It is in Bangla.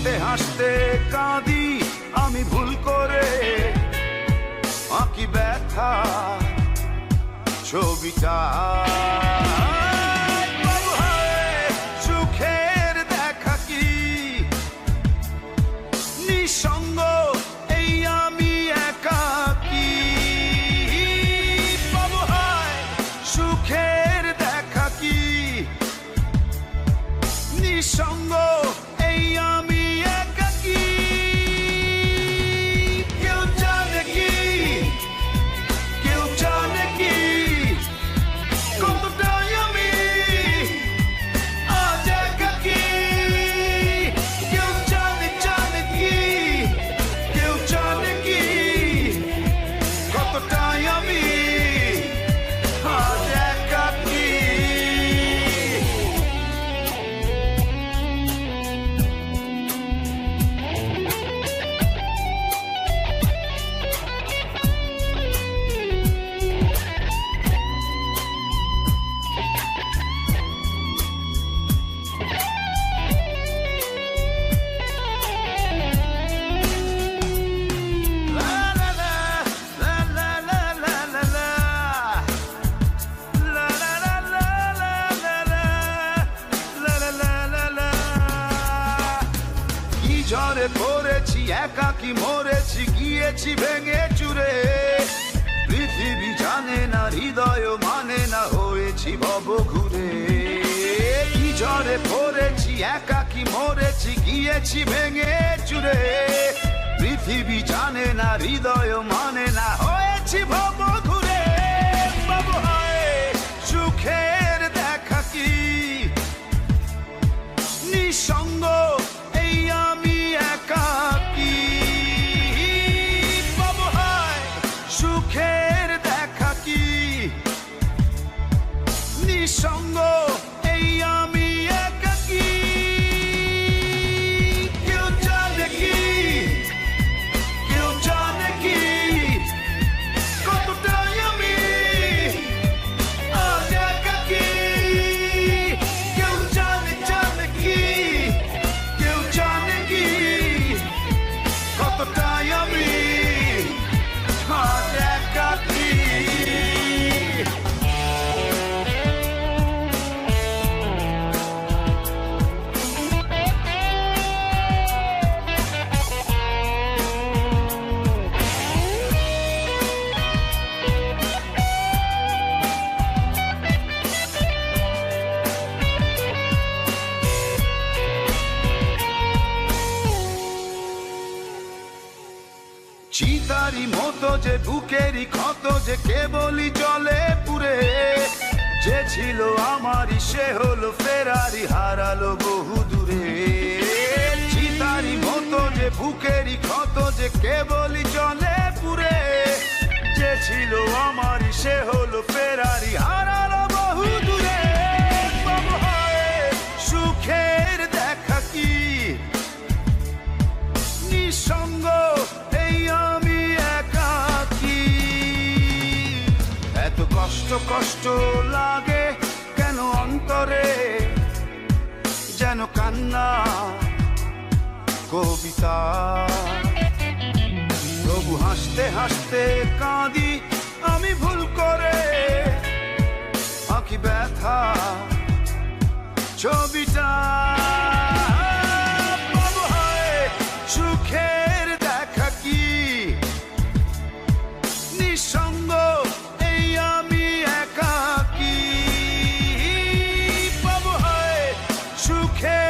হাসতে হাসতে কাঁদি, আমি ভুল করে আঁকি ব্যথা ছবিটা। সুখের দেখা কি? নিঃসঙ্গ, এই আমি সুখের দেখা কি? নিঃসঙ্গ কি পড়েছি, একাকি মরেছি, গিয়েছি ভেঙে চুরে। পৃথিবী জানে না, হৃদয় মানে না, হয়েছি ভব ঘুরে কি ঝড়ে পড়েছি, একাকি মরেছি, গিয়েছি ভেঙে চুরে। পৃথিবী জানে না, হৃদয় মানে নিঃসঙ্গ এই চিতারি মতো যে বুকেরই ক্ষত, যে কেবলই জলে পুরে যে ছিল আমারই, সে হলো ফেরারি, হারালো বহু দূরে। চিতারি মতো যে বুকেরই ক্ষত, যে কেবলই জলে পুরে যে ছিল আমারই, সে হলো ফেরারি, হারালো বহু দূরে। সুখের দেখা কি? নিঃসঙ্গ কষ্ট কষ্ট লাগে কেন অন্তরে? যেন কান্না, কবিতা। তবু হাসতে হাসতে কাঁদি, আমি ভুল করে। আঁকি ব্যথা ছবিটা সুখের